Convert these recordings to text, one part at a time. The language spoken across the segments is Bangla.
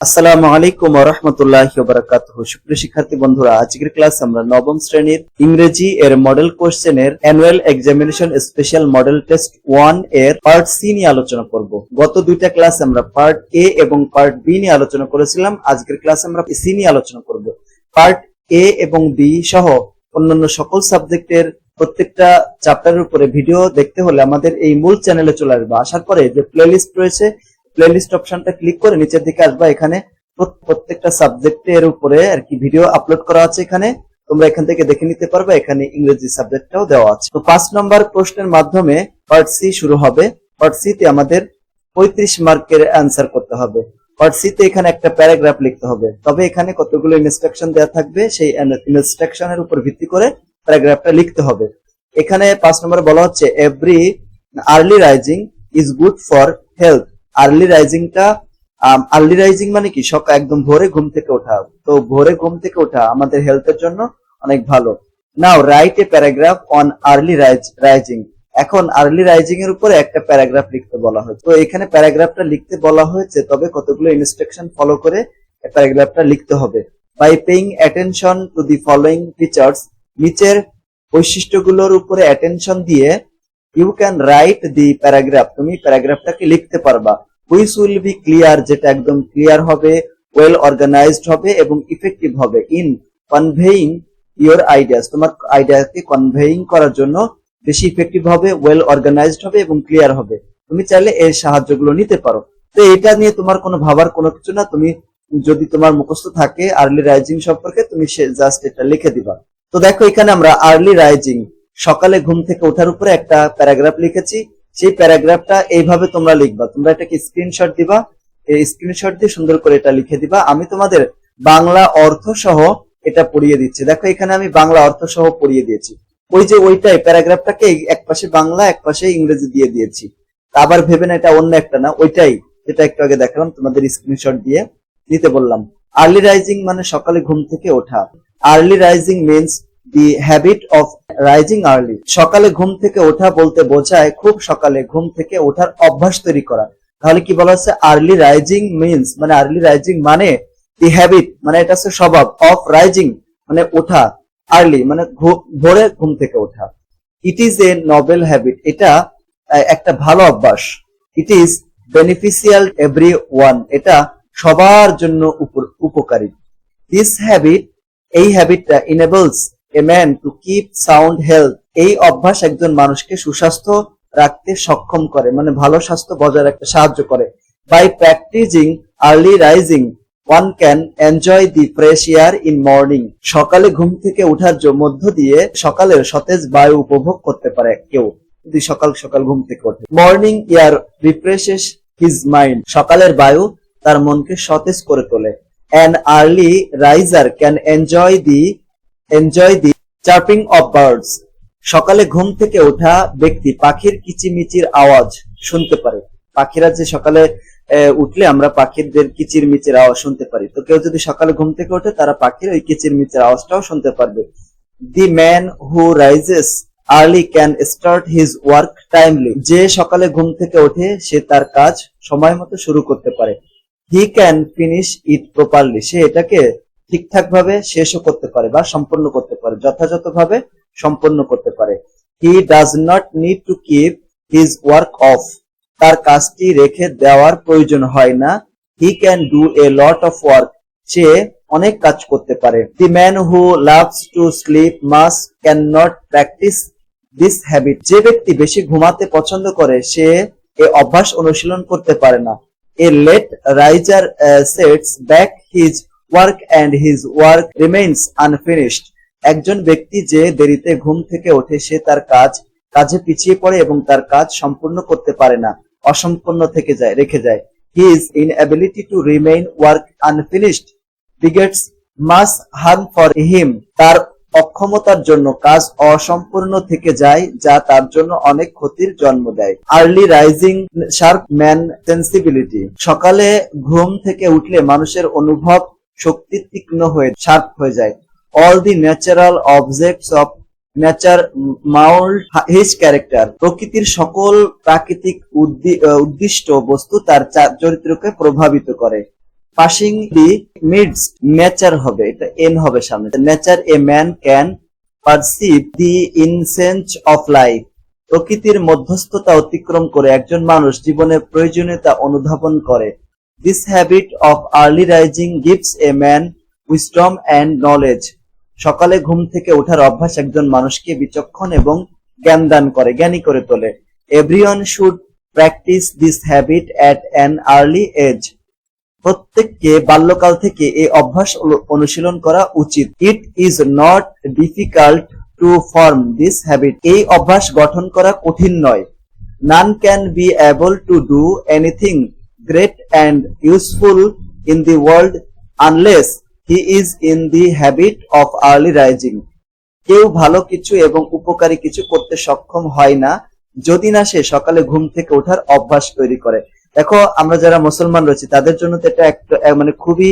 আসসালামু আলাইকুম রহমতুল্লাহ বারাকাতুহ। সুপ্রিয় শিক্ষার্থী বন্ধুরা, আজকের ক্লাস আমরা নবম শ্রেণির ইংরেজি এর মডেল কোশ্চেনের annual examination special model test ওয়ানের পার্ট সি নিয়ে আলোচনা করব। গত দুইটা ক্লাস আমরা পার্ট এ এবং পার্ট বি নিয়ে আলোচনা করেছিলাম। আজকের ক্লাস আমরা সি নিয়ে আলোচনা করব। পার্ট এ এবং বি সহ অন্যান্য সকল সাবজেক্টের প্রত্যেকটা চ্যাপ্টারের উপরে ভিডিও দেখতে হলে আমাদের এই মূল চ্যানেলে চলে আসবে। আসার পরে যে প্লেলিস্ট রয়েছে প্লেলিস্ট অপশনটা ক্লিক করে নিচের দিকে আসবা। এখানে প্রত- প্রত্যেকটা সাবজেক্টের উপরে আর কি ভিডিও আপলোড করা আছে এখানে। তোমরা এখান থেকে দেখে নিতে পারবে, এখানে ইংরেজি সাবজেক্টটাও দেওয়া আছে। তো পাঁচ নম্বর প্রশ্নের মাধ্যমে পার্ট সি শুরু হবে। পার্ট সি তে আমাদের পঁয়ত্রিশ মার্কের অ্যান্সার করতে হবে। পার্ট সি তে এখানে একটা প্যারাগ্রাফ লিখতে হবে। তবে এখানে কতগুলো ইনস্ট্রাকশন দেওয়া থাকবে, সেই ইনস্ট্রাকশনের উপর ভিত্তি করে প্যারাগ্রাফটা লিখতে হবে। এখানে পাঁচ নম্বরে বলা হচ্ছে every early rising is good for health early রাইজিংটা early rising মানে কি? সকাল একদম ভোরে ঘুম থেকে ওঠা। তো ভোরে ঘুম থেকে ওঠা আমাদের হেলথের জন্য অনেক ভালো। Now write a paragraph on early rising এখন আর্লি রাইজিং এর উপরে একটা প্যারাগ্রাফ লিখতে বলা হয়েছে তো এখানে প্যারাগ্রাফটা লিখতে বলা হয়েছে, তবে কতগুলো ইনস্ট্রাকশন ফলো করে প্যারাগ্রাফটা লিখতে হবে। By paying attention to the following features নিচের বৈশিষ্ট্যগুলোর উপরে অ্যাটেনশন দিয়ে you can write the paragraph তুমি প্যারাগ্রাফটাকে লিখতে পারবা। হুইচ উইল বি ক্লিয়ার যেটা একদম ক্লিয়ার হবে ওয়েল অর্গানাইজড হবে এবং ইফেক্টিভ হবে ইন কনভেইং ইওর আইডিয়াস তোমার আইডিয়াকে কনভেইং করার জন্য বেশি ইফেক্টিভ হবে ওয়েল অর্গানাইজড হবে এবং ক্লিয়ার হবে। তুমি চাইলে এর সাহায্যগুলো নিতে পারো। তো এটা নিয়ে তোমার কোনো ভাবার কোনো কিছু না। তুমি যদি তোমার মুখস্থ থাকে আর্লি রাইজিং সম্পর্কে, তুমি জাস্ট এটা লিখে দিবা। তো দেখো এখানে আমরা আর্লি রাইজিং সকালে ঘুম থেকে ওঠার উপরে একটা প্যারাগ্রাফ লিখেছি। সেই প্যারাগ্রাফটা এইভাবে তোমরা লিখবা। তোমরা এটাকে স্ক্রিনশট দিবা। এই স্ক্রিনশট দিয়ে সুন্দর করে এটা লিখে দিবা। আমি তোমাদের বাংলা অর্থ সহ এটা পড়িয়ে দিচ্ছি। দেখো, এখানে আমি বাংলা অর্থ সহ পড়িয়ে দিয়েছি। ওই যে ওইটাই প্যারাগ্রাফটাকে এক পাশে বাংলা, এক পাশে ইংরেজি দিয়ে দিয়েছি। আবার ভেবে না, এটা অন্য একটা না, ওইটাই। যেটা একটু আগে দেখালাম, তোমাদের স্ক্রিনশট দিয়ে দিতে বললাম। আর্লি রাইজিং মানে সকালে ঘুম থেকে ওঠা। Early rising means the habit of rising early সকালে ঘুম থেকে ওঠা বলতে বোঝায় খুব সকালে ঘুম থেকে ওঠার অভ্যাস তৈরি করা। তাহলে কি বলা হচ্ছে আর্লি রাইজিং মিনস মানে আর্লি রাইজিং মানে দি হ্যাবিট মানে এটা হচ্ছে স্বভাব অফ রাইজিং মানে ওঠা আর্লি মানে ভোরে ঘুম থেকে ওঠা। It is a noble habit এটা একটা ভালো অভ্যাস। It is beneficial every one এটা সবার জন্য উপকারী। দিস হ্যাবিট এই হ্যাবিটটা enables a man to keep sound health এই অভ্যাস একজন মানুষকে সুস্বাস্থ্য রাখতে সক্ষম করে মানে ভালো স্বাস্থ্য বজায় রাখতে সাহায্য করে। By practising early rising one can enjoy the fresh air in morning সকালে ঘুম থেকে ওঠার মধ্য দিয়ে সকালের সতেজ বায়ু উপভোগ করতে পারে কেউ। যদি সকাল সকাল ঘুম থেকে ওঠে। Morning air refreshes his mind সকালের বায়ু তার মনকে সতেজ করে তোলে। An early riser can enjoy the enjoy the chirping of birds সকালে ঘুম থেকে ওঠা ব্যক্তি পাখির কিচিমিচির আওয়াজ শুনতে পারে। পাখিরা যে সকালে উঠলে আমরা পাখিদের কিচির মিচির আওয়াজ শুনতে পারি। তো কেউ যদি সকালে ঘুম থেকে ওঠে, তারা পাখির ওই কিচির মিচির আওয়াজটাও শুনতে পারবে। The man who rises early can start his work timely যে সকালে ঘুম থেকে ওঠে, সে তার কাজ সময় মতো শুরু করতে পারে। He can finish it properly সে এটাকে ঠিকঠাক ভাবে শেষও করতে পারে বা সম্পন্ন করতে পারে, যথাযথভাবে সম্পন্ন করতে পারে। He does not need to keep his work off তার কাজটি রেখে দেওয়ার প্রয়োজন হয় না। He can do a lot of work সে অনেক কাজ করতে পারে। The man who loves to sleep much can not practise this habit যে ব্যক্তি বেশি ঘুমাতে পছন্দ করে, সে এ অভ্যাস অনুশীলন করতে পারে না। A late riser sets back his work and his work remains unfinished একজন ব্যক্তি যে দেরিতে ঘুম থেকে ওঠে, সে তার কাজ, কাজে পিছিয়ে পড়ে এবং তার কাজ সম্পূর্ণ করতে পারে না অসম্পূর্ণ থেকে যায়, রেখে যায়। His inability to remain work unfinished begets much harm for him তার অক্ষমতার জন্য কাজ অসম্পূর্ণ থেকে যায়, যা তার জন্য অনেক ক্ষতির জন্ম দেয়। Early rising sharp man sensibility সকালে ঘুম থেকে উঠলে মানুষের অনুভব শক্তি তীক্ষ্ণ হয়ে, শার্প হয়ে যায়। All the natural objects of nature mould his character প্রকৃতির সকল প্রাকৃতিক উদ্দি- উদ্দিষ্ট বস্তু তার চরিত্রকে প্রভাবিত করে। পাসিং দি মিডস নেচার হবে, এটা এন হবে সামনে। Nature a man can perceive the essence of life প্রকৃতির মধ্যস্থতা অতিক্রম করে একজন মানুষ জীবনের প্রয়োজনীয়তা অনুধাবন করে। This habit of early rising gives a man wisdom and knowledge সকালে ঘুম থেকে ওঠার অভ্যাস একজন মানুষকে বিচক্ষণ এবং জ্ঞান দান করে, জ্ঞানী করে তোলে। Everyone should practise this habit at an early age প্রত্যেককে বাল্যকাল থেকে এই অভ্যাস অনু- অনুশীলন করা উচিত। It is not difficult to form this habit এই অভ্যাস গঠন করা কঠিন নয়। None can be able to do anything great and useful in the world unless he is in the habit of early rising কেউ ভালো কিছু এবং উপকারী কিছু করতে সক্ষম হয় না, যদি না সে সকালে ঘুম থেকে ওঠার অভ্যাস তৈরি করে। দেখো, আমরা যারা মুসলমান রয়েছি, তাদের জন্য তো এটা একটা মানে খুবই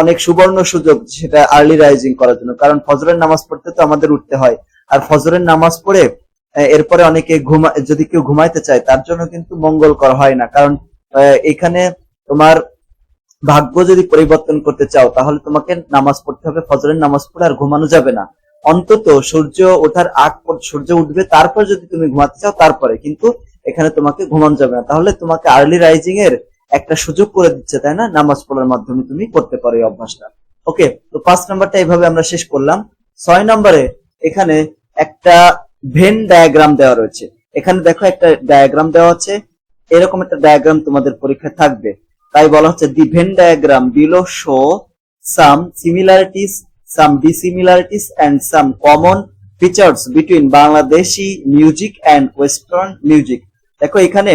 অনেক সুবর্ণ সুযোগ সেটা আর্লি রাইজিং করার জন্য। কারণ ফজরের নামাজ পড়তে তো আমাদের উঠতে হয়। আর ফজরের নামাজ পড়ে এরপরে অনেকে ঘুমা, যদি কেউ ঘুমাইতে চায়, তার জন্য কিন্তু মঙ্গল করা হয় না। কারণ এখানে তোমার ভাগ্য যদি পরিবর্তন করতে চাও, তাহলে তোমাকে নামাজ পড়তে হবে, ফজরের নামাজ পড়ে আর ঘুমানো যাবে না। অন্তত সূর্য ওঠার আগ সূর্য উঠবে, তারপর যদি তুমি ঘুমাতে চাও, তারপরে। কিন্তু এখানে তোমাকে ঘুমানো যাবে না। তাহলে তোমাকে আর্লি রাইজিং এর একটা সুযোগ করে দিচ্ছে, তাই না? নামাজ পড়ার মাধ্যমে তুমি করতে পারো এই অভ্যাসটা। ওকে, তো পাঁচ নাম্বারটা এইভাবে আমরা শেষ করলাম। ছয় নম্বরে এখানে একটা ভেন ডায়াগ্রাম দেওয়া রয়েছে। এখানে দেখো একটা ডায়াগ্রাম দেওয়া আছে। এরকম একটা ডায়াগ্রাম তোমাদের পরীক্ষায় থাকবে। তাই বলা হচ্ছে the Venn diagram below show some similarities some dissimilarities and some common features between Bangladeshi music and western music দেখো এখানে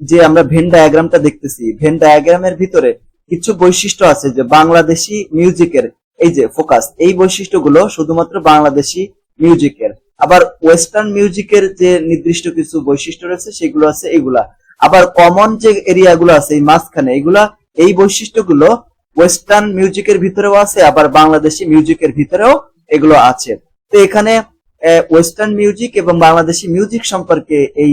যে আমরা ভেন ডায়াগ্রামটা দেখতেছি ভেন ডায়াগ্রামের ভিতরে কিছু বৈশিষ্ট্য আছে যে বাংলাদেশি মিউজিকের এই যে ফোকাস এই বৈশিষ্ট্যগুলো শুধুমাত্র বাংলাদেশি মিউজিকের আবার ওয়েস্টার্ন মিউজিকের যে নির্দিষ্ট কিছু বৈশিষ্ট্য রয়েছে সেগুলো আছে এগুলা। আবার কমন যে এরিয়াগুলো আছে, এই মাঝখানে, এগুলা, এই বৈশিষ্ট্যগুলো ওয়েস্টার্ন মিউজিকের ভিতরেও আছে, আবার বাংলাদেশি মিউজিকের ভিতরেও এগুলো আছে। তো এখানে ওয়েস্টার্ন মিউজিক এবং বাংলাদেশি মিউজিক সম্পর্কে এই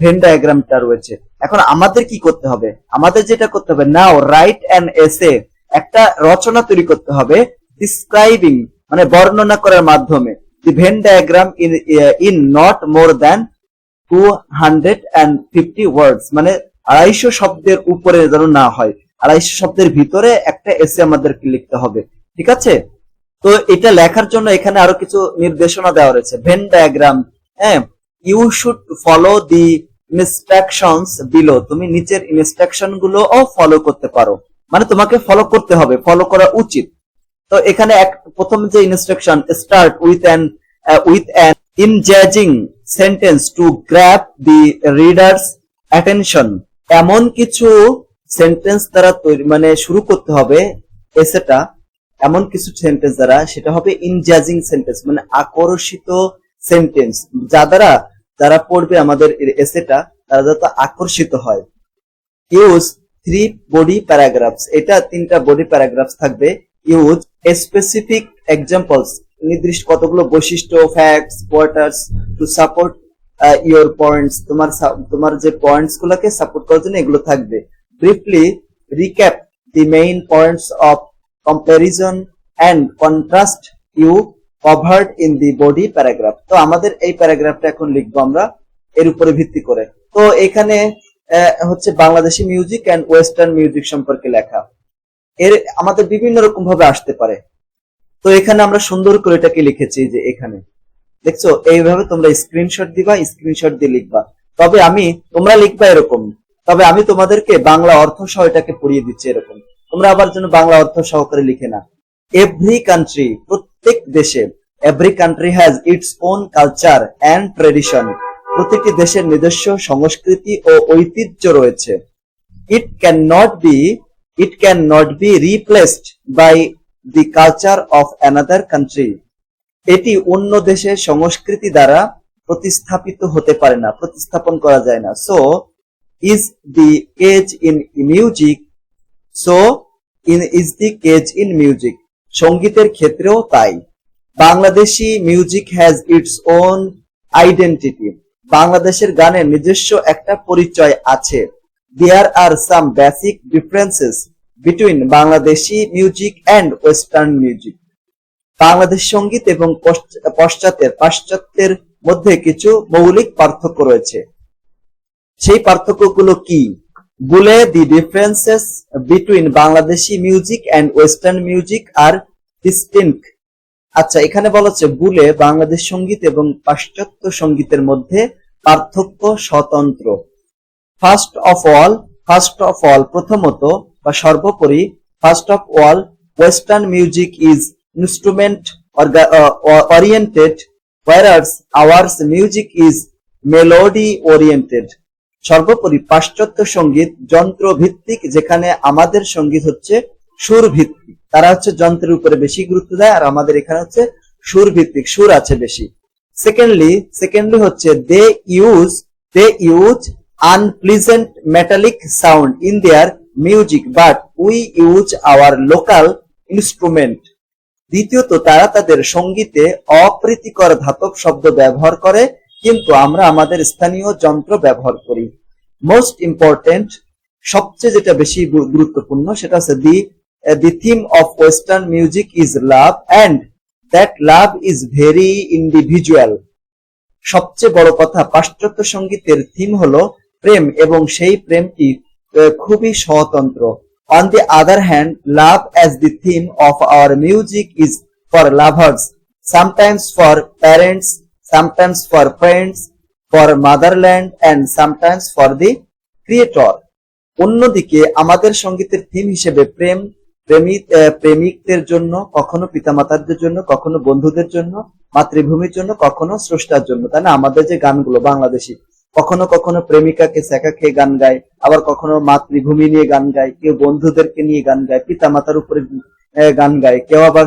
ভেন ডায়াগ্রামটা রয়েছে। এখন আমাদের কি করতে হবে? আমাদের যেটা করতে হবে নাও রাইট অ্যান এসে একটা রচনা তৈরি করতে হবে ডিসক্রাইবিং মানে বর্ণনা করার মাধ্যমে। The Venn diagram in in not more than two hundred and fifty words মানে আড়াইশো শব্দের উপরে যেন না হয়, আড়াইশো শব্দের ভিতরে একটা এসে আমাদেরকে লিখতে হবে, ঠিক আছে? তো এটা লেখার জন্য এখানে আরও কিছু নির্দেশনা দেওয়া রয়েছে ভেন ডায়াগ্রাম হ্যাঁ you should follow the instructions below তুমি নিচের ইনস্ট্রাকশনগুলো ফলো করতে পারো মানে তোমাকে ফলো করতে হবে ফলো করা উচিত। তো এখানে এক, প্রথম যে instruction start with an with an engaging sentence to grab the readers attention. এমন কিছু সেন্টেন্স দ্বারা তৈরি মানে শুরু করতে হবে এসেটা, এমন কিছু সেন্টেন্স দ্বারা, সেটা হবে ইনজাজিং সেন্টেন্স মানে আকর্ষিত সেন্টেন্স। যা দ্বারা, যারা পড়বে আমাদের এসেটা, তারা যাতে আকর্ষিত হয়। ইউজ থ্রি বডি প্যারাগ্রাফস এটা তিনটা বডি প্যারাগ্রাফস থাকবে। ইউজ স্পেসিফিক এক্সাম্পলস নির্দিষ্ট কতগুলো বৈশিষ্ট্য facts quarters to support your points তোমার তোমার যে পয়েন্টস গুলোকে সাপোর্ট করার জন্য এগুলো থাকবে। Briefly recap the main points of comparison and contrast you covered in the body paragraph তো আমাদের এই প্যারাগ্রাফটা এখন লিখব আমরা এর উপরে ভিত্তি করে। তো এখানে আহ, হচ্ছে Bangladeshi music and western music সম্পর্কে লেখা। এর আমাদের বিভিন্ন রকম ভাবে আসতে পারে। তো এখানে আমরা সুন্দর করে এটাকে লিখেছি যে এখানে। দেখছ? এইভাবে তোমরা স্ক্রিনশট দিবা স্ক্রিনশট দিয়ে লিখবা। তবে আমি, তোমরা লিখবা এরকম। তবে আমি তোমাদেরকে বাংলা অর্থ সহ এটাকে পড়িয়ে দিচ্ছি এরকম। তোমরা আবার যেন বাংলা অর্থ সহকারে লিখে না এভরি কান্ট্রি প্রত্যেক দেশে every country has its own culture and tradition প্রতিটি দেশের নিজস্ব সংস্কৃতি ও ঐতিহ্য রয়েছে। It can not be it can not be replaced by the culture of another country এটি অন্য দেশের সংস্কৃতি দ্বারা প্রতিস্থাপিত হতে পারে না, প্রতিস্থাপন করা যায় না। So is the case in music so in is the case in music সঙ্গীতের ক্ষেত্রেও তাই। Bangladeshi music has its own identity বাংলাদেশের গানের নিজস্ব একটা পরিচয় আছে। There are some basic differences between Bangladeshi music and western music Bangladesh সংগীত এবং পশ্চ- পশ্চাতের, পাশ্চাত্যের মধ্যে কিছু মৌলিক পার্থক্য রয়েছে। সেই পার্থক্যগুলো কি? বলে the differences between Bangladeshi music and western music are distinct আচ্ছা এখানে বলা হচ্ছে বুলে বাংলাদেশ সংগীত এবং পাশ্চাত্য সঙ্গীতের মধ্যে পার্থক্য স্বতন্ত্র। First of all first of all প্রথমত বা সর্বোপরি first of all western music is instrument oriented whereas ours music is melody oriented সর্বোপরি পাশ্চাত্য সংগীত যন্ত্র ভিত্তিক যেখানে আমাদের সংগীত হচ্ছে সুর ভিত্তিক তারা হচ্ছে যন্ত্রের উপরে বেশি গুরুত্ব দেয়, আর আমাদের এখানে হচ্ছে সুর ভিত্তিক সুর আছে বেশি। সেকেন্ডলি সেকেন্ডলি হচ্ছে they use they use unpleasant metallic sound in their music but we use our local instrument দ্বিতীয়ত, তারা তাদের সঙ্গীতে অপ্রীতিকর ধাতব শব্দ ব্যবহার করে, কিন্তু আমরা আমাদের স্থানীয় যন্ত্র ব্যবহার করি। মোস্ট ইম্পর্টেন্ট সবচেয়ে যেটা বেশি গুরুত্বপূর্ণ, সেটা হচ্ছে the the theme of western music is love and that love is very individual সবচেয়ে বড় কথা পাশ্চাত্য সঙ্গীতের থিম হলো প্রেম, এবং সেই প্রেমটি খুবই স্বতন্ত্র। On the other hand love as the theme of our music is for lovers sometimes for parents sometimes for friends for motherland and sometimes for the creator অন্যদিকে, আমাদের সঙ্গীতের থিম হিসেবে প্রেম প্রেমিক প্রেমিকদের জন্য, কখনো পিতামাতাদের জন্য, কখনো বন্ধুদের জন্য, মাতৃভূমির জন্য, কখনো স্রষ্টার জন্য, তাই না? আমাদের যে গানগুলো, বাংলাদেশি কখনো কখনো প্রেমিকাকে সেকা খেয়ে গান গায় আবার কখনো মাতৃভূমি নিয়ে গান গায় কেউ বন্ধুদেরকে নিয়ে গান গায় পিতামাতার উপরে গান গায় কেউ আবার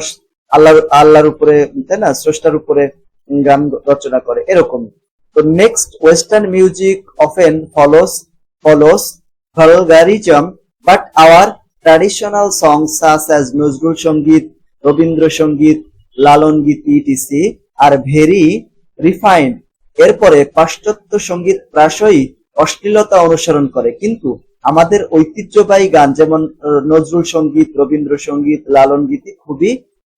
আল্লাহ আল্লাহর উপরে তাই না স্রষ্টার উপরে গান রচনা করে এরকম। তো next western music often follows follows vulgarism, but our traditional songs such as Nazrul Sangeet Rabindra Sangeet লালন গীত etc আর ভেরি refined. এরপরে পাশ্চাত্য সংগীত প্রায়শই অশ্লীলতা অনুসরণ করে, কিন্তু আমাদের ঐতিহ্যবাহী গান যেমন নজরুল সংগীত, রবীন্দ্র সংগীত, লালন গীতি খুবই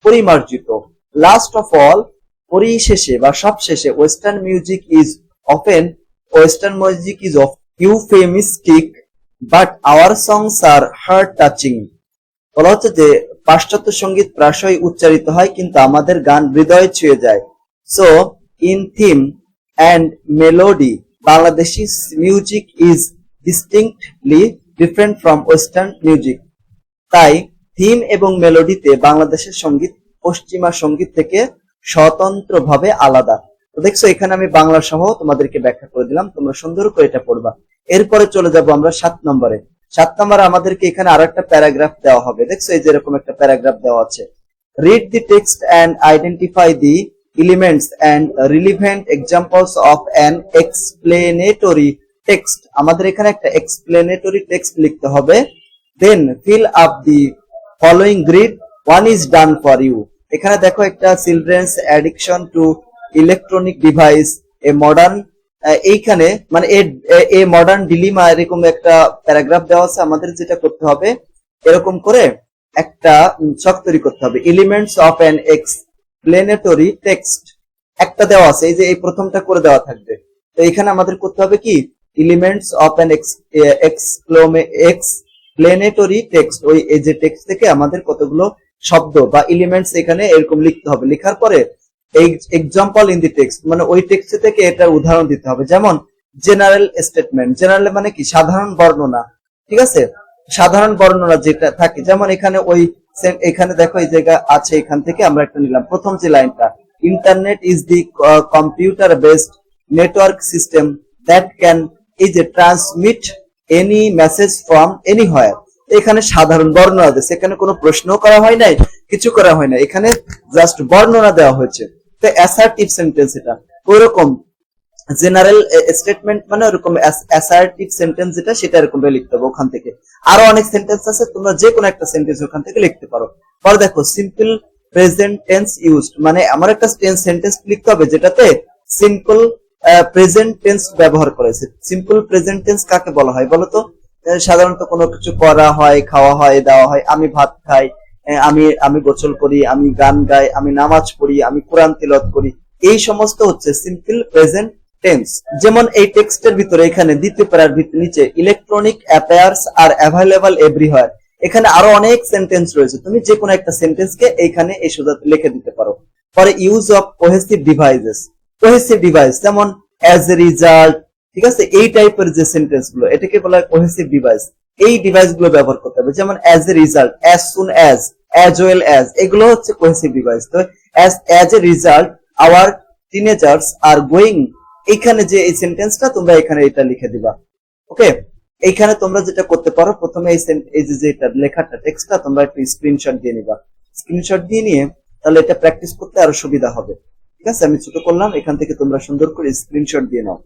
পরিমার্জিত। লাস্ট অফ অল পরিশেষে বা সবশেষে western music is often western music is of euphemistic but our songs are heart touching বলা হচ্ছে যে, পাশ্চাত্য সংগীত প্রায়শই উচ্চারিত হয়, কিন্তু আমাদের গান হৃদয়ে ছুঁয়ে যায়। So in theme and melody Bangladeshi music is distinctly different from western music তাই থিম এবং মেলোডিতে বাংলাদেশের সংগীত, পশ্চিমা সংগীত থেকে স্বতন্ত্রভাবে আলাদা। তো দেখছ, এখানে আমি বাংলা সহ তোমাদেরকে ব্যাখ্যা করে দিলাম। তোমরা সুন্দর করে এটা পড়বা। এরপরে চলে যাব আমরা সাত নম্বরে। সাত নম্বরে আমাদেরকে এখানে আরও একটা প্যারাগ্রাফ দেওয়া হবে। দেখছ, এই যে এরকম একটা প্যারাগ্রাফ দেওয়া আছে। Read the text and identify the elements and relevant examples of an explanatory text আমাদের এখানে একটা এক্সপ্লেনেটরি টেক্সট লিখতে হবে। Then fill up the following grid one is done for you এখানে দেখো একটা children's addiction to electronic device a modern এইখানে মানে এ মডার্ন ডিলিমা এরকম একটা প্যারাগ্রাফ দেওয়া আছে আমাদের যেটা করতে হবে। এরকম করে একটা ছক তৈরি করতে হবে। Elements of an explanatory text একটা দেওয়া আছে, এই যে এই প্রথমটা করে দেওয়া থাকবে। তো এখানে আমাদের করতে হবে কি? Elements of an explanatory text ওই, এই যে টেক্সট থেকে আমাদের কতগুলো শব্দ বা এলিমেন্টস এখানে এরকম লিখতে হবে। লেখার পরে এই এক্সাম্পল ইন দি টেক্সট মানে ওই টেক্সট থেকে এটার উদাহরণ দিতে হবে। যেমন জেনারেল স্টেটমেন্ট জেনারেল মানে কি? সাধারণ বর্ণনা। ঠিক আছে? সাধারণ বর্ণনা যেটা থাকে। যেমন এখানে ওই same- এখানে দেখো এই জায়গা আছে, এখান থেকে আমরা একটা নিলাম। প্রথম যে লাইনটা internet is the computer based network system that can এই যে transmit any message from anywhere এখানে সাধারণ বর্ণনা দিয়েছে এখানে কোনো প্রশ্ন করা হয় নাই, কিছু করা হয় না এখানে জাস্ট বর্ণনা দেওয়া হয়েছে। তো অ্যাসার্টিভ সেন্টেন্স এটা। ওইরকম জেনারেল স্টেটমেন্ট মানে ওরকম অ্যাসার্টিভ সেন্টেন্স যেটা, সেটা এরকম ভাবে লিখতে হবে ওখান থেকে। আরও অনেক সেন্টেন্স আছে, তোমরা যে কোনো একটা সেন্টেন্স ওখান থেকে লিখতে পারো। পরে দেখো সিম্পল প্রেজেন্ট টেন্স ইউজড মানে আমার একটা সেন্টেন্স লিখতে হবে যেটাতে সিম্পল প্রেজেন্ট টেন্স ব্যবহার করেছে সিম্পল প্রেজেন্ট টেন্স কাকে বলা হয় বলো তো? সাধারণত কোনো কিছু করা হয়, খাওয়া হয়, দেওয়া হয়, আমি ভাত খাই আমি আমি গোসল করি, আমি গান গাই, আমি নামাজ পড়ি, আমি কোরআন তিলত করি। এই সমস্ত হচ্ছে সিম্পল প্রেজেন্ট টেন্স যেমন এই টেক্সটের ভিতরে এখানে দ্বিতীয় প্যারার নিচে electronic appears are available everywhere এখানে আরও অনেক সেন্টেন্স রয়েছে। তুমি যে কোনো একটা সেন্টেন্সকে এইখানে এই সোজা লিখে দিতে পারো। For use of cohesive devices cohesive device যেমন অ্যাজ এ রিজাল্ট ঠিক আছে? এই টাইপের যে সেন্টেন্সগুলো এটাকে বলা হয় কোহেসিভ ডিভাইস এই ডিভাইসগুলো ব্যবহার করতে হবে। যেমন as a result as soon as as well as এগুলো হচ্ছে কোহেসিভ ডিভাইস তো as as a result our teenagers are going এইখানে যে এই সেন্টেন্সটা তোমরা এখানে এটা লিখে দিবা। ওকে এইখানে তোমরা যেটা করতে পারো, প্রথমে এই এই যে যেটা লেখাটা টেক্সটটা তোমরা একটু স্ক্রিনশট দিয়ে নিবা। স্ক্রিনশট দিয়ে নিয়ে, তাহলে এটা প্র্যাকটিস করতে আরও সুবিধা হবে। ঠিক আছে? আমি ছোট করলাম, এখান থেকে তোমরা সুন্দর করে স্ক্রিনশট দিয়ে নাও।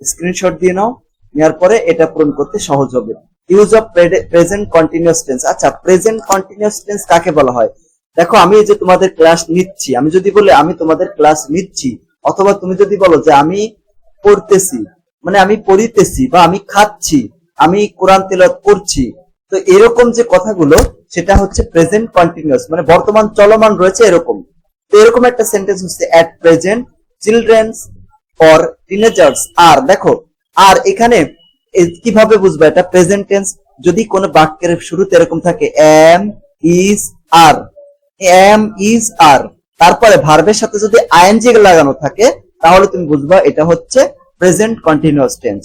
স্ক্রিনশট দিয়ে নাও, নেওয়ার পরে এটা পূরণ করতে সহজ হবে। Use of present continuous tense আচ্ছা প্রেজেন্ট কন্টিনিউয়াস টেন্স কাকে বলা হয়? দেখো, আমি যে তোমাদের ক্লাস নিচ্ছি, আমি যদি বলি আমি তোমাদের ক্লাস নিচ্ছি, অথবা তুমি যদি বলো যে আমি পড়তেছি মানে আমি পড়িতেছি বা আমি খাচ্ছি, আমি কোরআন তেলাওয়াত করছি, তো এরকম যে কথাগুলো, সেটা হচ্ছে প্রেজেন্ট কন্টিনিউয়াস মানে বর্তমান চলমান রয়েছে এরকম। তো এরকম একটা সেন্টেন্স হচ্ছে at present children's or teenagers are দেখো, আর এখানে কীভাবে বুঝব এটা? প্রেজেন্ট টেন্স যদি কোনো বাক্যের শুরুতে এরকম থাকে am is are am is are তারপরে ভার্বের সাথে যদি আইএনজি লাগানো থাকে তাহলে তুমি বুঝবা এটা হচ্ছে প্রেজেন্ট কন্টিনিউয়াস টেন্স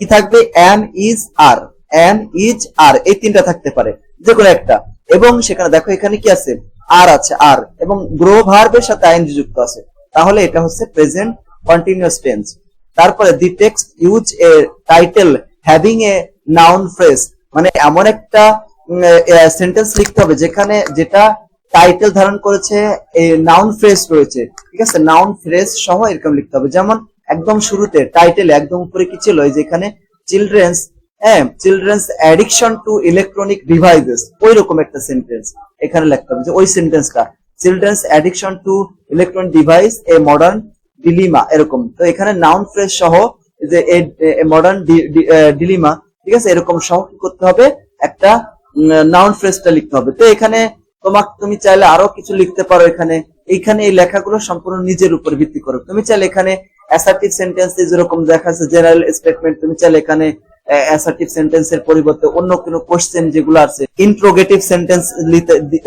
কি থাকবে? Am is are am is are এই তিনটা থাকতে পারে যে কোনো একটা। এবং সেখানে দেখো এখানে কি আছে? আর আছে আর এবং গ্রো ভার্বের সাথে আইএনজি যুক্ত আছে। তাহলে এটা হচ্ছে প্রেজেন্ট কন্টিনিউয়াস টেন্স তারপরে the text use a title having a noun phrase মানে এমন একটা সেন্টেন্স লিখতে হবে যেখানে যেটা টাইটেল ধারণ করেছে নাউন ফ্রেজ রয়েছে, ঠিক আছে? নাউন ফ্রেজ সহ এরকম লিখতে হবে। যেমন একদম শুরুতে টাইটেল একদম উপরে কি ছিল? যেখানে চিলড্রেন্স হ্যাঁ children's addiction to electronic devices ওই রকম একটা সেন্টেন্স এখানে লিখতে হবে যে ওই সেন্টেন্সটা children's addiction to electronic device a modern dilemma এরকম। তো এখানে নাউন ফ্রেজ সহ যে মডার্ন ডিলিমা ঠিক আছে? এরকম সহ করতে হবে? একটা নাউন ফ্রেজটা লিখতে হবে। তো এখানে তোমাকে তুমি চাইলে আরও কিছু লিখতে পারো এখানে। এইখানে এই লেখাগুলো সম্পূর্ণ নিজের উপর ভিত্তি করো তুমি চাইলে এখানে অ্যাসার্টিভ সেন্টেন্স যেরকম দেখা জেনারেল স্টেটমেন্ট তুমি চাইলে এখানে অ্যাসার্টিভ সেন্টেন্সের পরিবর্তে অন্য কোনো কোশ্চেন যেগুলো আছে ইন্ট্রোগেটিভ সেন্টেন্স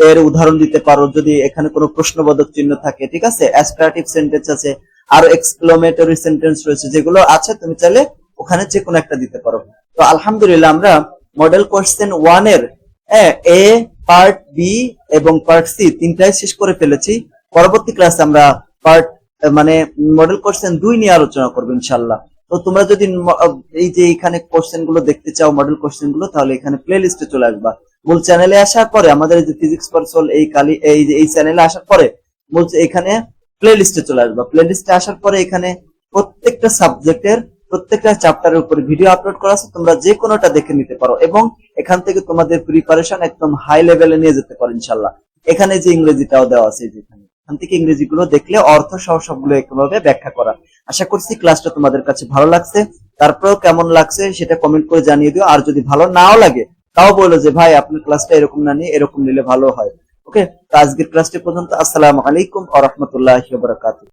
এর উদাহরণ দিতে পারো যদি এখানে কোনো প্রশ্নবোধক চিহ্ন থাকে, ঠিক আছে? অ্যাস্ট্রাটিভ সেন্টেন্স আছে, আর এক্সক্লোমেটরি সেন্টেন্স রয়েছে যেগুলো আছে, তুমি চাইলে ওখানে যে কোনো একটা দিতে পারো। তো আলহামদুলিল্লাহ আমরা মডেল কোশ্চেন ওয়ানের এ পার্ট বি এবং পার্ট সি তিনটাই শেষ করে ফেলেছি। পরবর্তী ক্লাসে আমরা পার্ট মানে মডেল কোশ্চেন দুই নিয়ে আলোচনা করব ইনশাল্লাহ তো তোমরা যদি এই যে এখানে কোশ্চেনগুলো দেখতে চাও মডেল কোশ্চেনগুলো, তাহলে এখানে প্লে লিস্টে চলে আসবা। মূল চ্যানেলে আসার পরে আমাদের এই যে ফিজিক্স পার্সল এই কালি, এই যে, এই চ্যানেলে আসার পরে বলছে এখানে প্লে লিস্টে চলে আসবা। প্লে লিস্টে আসার পরে এখানে প্রত্যেকটা সাবজেক্টের প্রত্যেকটা চ্যাপ্টারের উপরে ভিডিও আপলোড করা আছে, তোমরা যে কোনোটা দেখে নিতে পারো এবং এখান থেকে তোমাদের প্রিপারেশন একদম হাই লেভেলে নিয়ে যেতে পারো ইনশাল্লাহ এখানে যে ইংরেজিটাও দেওয়া আছে এই যে এখানে। থেকে ইংরেজি গুলো দেখলে অর্থ সহ সবগুলো একভাবে ব্যাখ্যা করা। আশা করছি ক্লাসটা তোমাদের কাছে ভালো লাগছে। তারপরেও কেমন লাগছে সেটা কমেন্ট করে জানিয়ে দিও। আর যদি ভালো নাও লাগে, তাও বলো যে, ভাই, আপনার ক্লাসটা এরকম না, নিয়ে এরকম নিলে ভালো হয়। ওকে তো আজকের ক্লাসটি পর্যন্ত, আসসালামু আলাইকুম আ রহমতুল্লাহ বারাকাতুহ।